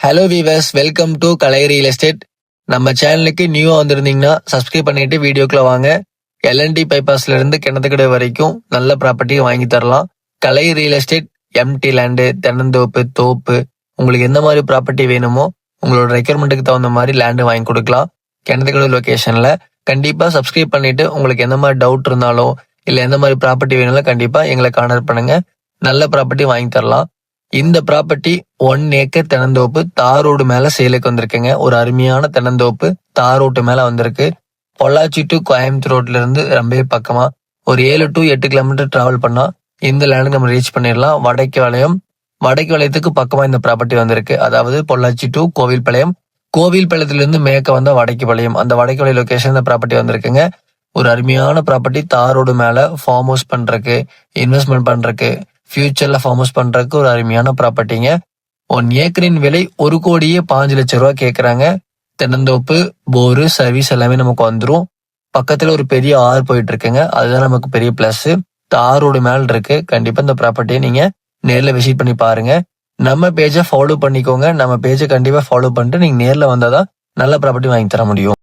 Hello viewers welcome to Kalai real estate நம்ம சேனலுக்கு நியூவா வந்திருந்தீங்கன்னா சப்ஸ்கிரைப் பண்ணிட்டு வீடியோக்குள்ள வாங்க. எல்என்டி பைபாஸ்ல இருந்து கிணத்துக்கடை வரைக்கும் நல்ல ப்ராப்பர்ட்டியை வாங்கி தரலாம். Kalai real estate empty land தென்னந்தோப்பு தோப்பு உங்களுக்கு எந்த மாதிரி ப்ராப்பர்ட்டி வேணுமோ உங்களோட ரெக்யர்மெண்ட்டுக்கு தகுந்த மாதிரி லேண்டு வாங்கி கொடுக்கலாம். கிணத்துக்கடை லொக்கேஷனில் கண்டிப்பா சப்ஸ்கிரைப் பண்ணிட்டு உங்களுக்கு எந்த மாதிரி டவுட் இருந்தாலும் இல்ல எந்த மாதிரி ப்ராப்பர்ட்டி வேணும்னாலும் கண்டிப்பா எங்களை கான்டாக்ட் பண்ணுங்க. நல்ல ப்ராப்பர்ட்டி வாங்கி தரலாம். இந்த ப்ராப்பர்ட்டி ஒன் ஏக்கர் தென்னந்தோப்பு தார் ரோடு மேல சேலுக்கு வந்திருக்குங்க. ஒரு அருமையான தென்னந்தோப்பு தார் ரோட்டு மேல வந்திருக்கு. பொள்ளாச்சி டு கோயம்புத்தூர் ரோட்ல இருந்து ரொம்பவே பக்கமா. ஒரு ஏழு டு எட்டு கிலோமீட்டர் டிராவல் பண்ணா இந்த லேண்டுக்கு நம்ம ரீச் பண்ணிடலாம். வடக்கு வளையம் வடக்கு வளையத்துக்கு பக்கமா இந்த ப்ராப்பர்ட்டி வந்திருக்கு. அதாவது பொள்ளாச்சி டு கோவில்பாளையம். கோவில்பாளையத்துலேருந்து மேற்க வந்தா வடக்கு வளையம் அந்த வடக்கு வளைய லொகேஷன் இந்த ப்ராப்பர்ட்டி வந்திருக்குங்க. ஒரு அருமையான ப்ராப்பர்ட்டி தார் ரோடு மேல ஃபார்ம் ஹவுஸ் பண்றதுக்கு இன்வெஸ்ட்மெண்ட் பண்றதுக்கு. ஃபியூச்சர்ல ஃபார்ம் ஹவுஸ் பண்றதுக்கு ஒரு அருமையான ப்ராப்பர்ட்டிங்க ஒன் ஏக்கரின் விலை ஒரு கோடியே பாஞ்சு லட்சம் ரூபா கேட்குறாங்க தென்னந்தோப்பு போரு சர்வீஸ் எல்லாமே நமக்கு வந்துடும் பக்கத்துல ஒரு பெரிய ஆறு போயிட்டு இருக்குங்க அதுதான் நமக்கு பெரிய பிளஸ் ஆறோட மேல இருக்கு. கண்டிப்பா இந்த ப்ராப்பர்ட்டியை நீங்க நேர்ல விசிட் பண்ணி பாருங்க. நம்ம பேஜை ஃபாலோ பண்ணிக்கோங்க. நம்ம பேஜை கண்டிப்பா ஃபாலோ பண்ணிட்டு நீங்க நேர்ல வந்தாதான் நல்ல ப்ராப்பர்ட்டி வாங்கி தர முடியும்.